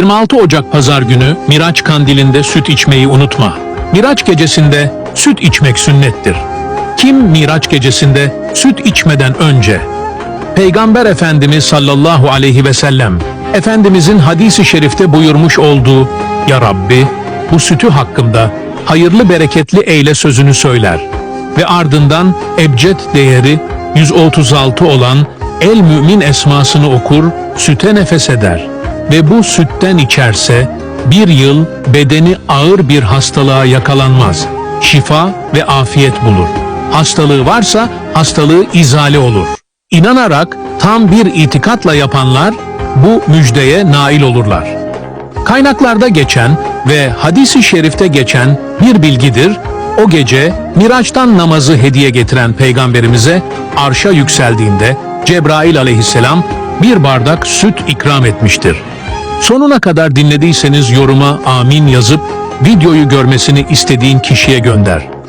26 Ocak Pazar günü Miraç kandilinde süt içmeyi unutma. Miraç gecesinde süt içmek sünnettir. Kim Miraç gecesinde süt içmeden önce? Peygamber Efendimiz sallallahu aleyhi ve sellem Efendimizin hadisi şerifte buyurmuş olduğu Ya Rabbi bu sütü hakkımda hayırlı bereketli eyle sözünü söyler ve ardından ebced değeri 136 olan el mümin esmasını okur, süte nefes eder ve bu sütten içerse bir yıl bedeni ağır bir hastalığa yakalanmaz. Şifa ve afiyet bulur. Hastalığı varsa hastalığı izale olur. İnanarak tam bir itikatla yapanlar bu müjdeye nail olurlar. Kaynaklarda geçen ve hadisi şerifte geçen bir bilgidir. O gece Miraç'tan namazı hediye getiren peygamberimize arşa yükseldiğinde Cebrail aleyhisselam bir bardak süt ikram etmiştir. Sonuna kadar dinlediyseniz yoruma amin yazıp videoyu görmesini istediğin kişiye gönder.